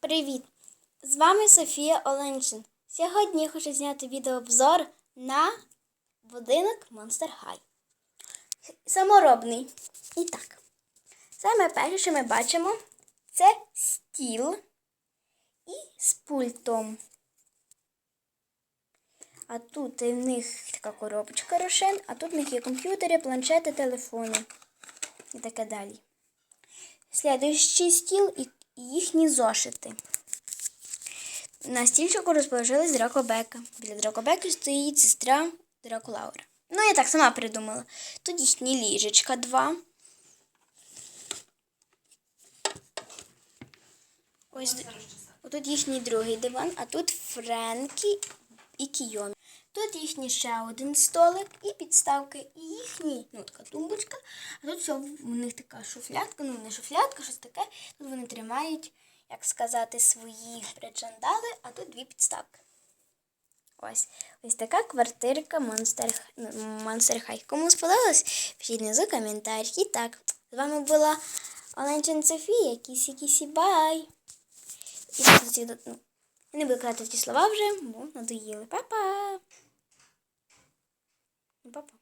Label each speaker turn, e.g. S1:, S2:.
S1: Привіт! З вами Софія Оленчин. Сьогодні я хочу зняти відеообзор на будинок Monster High. Саморобний. І так. Саме перше, що ми бачимо, це стіл і з пультом. А тут в них така коробочка рошен, а тут в них є комп'ютери, планшети, телефони і таке далі. Слідуючий стіл і їхні зошити. На стільчику розположилась Дракобека. Біля Дракобеки стоїть сестра Дракулаура. Ну, я так сама придумала. Тут їхні ліжечка два. Ось тут їхній другий диван, а тут Френкі і Кійон. Тут їхній ще один столик і підставки, і їхні, ну така тумбочка. А тут все у них така шуфлятка, ну не шуфлятка, щось таке. Тут вони тримають, як сказати, свої причандали, а тут дві підставки. Ось ось така квартирка Monster, ну, Monster High. Кому сподобалось, пишіть внизу коментар. І так, з вами була Оленчин Софія, кісі кісі бай. І тут, ну, не буду казати ті слова вже, бо надоїли. Па-па! Papa.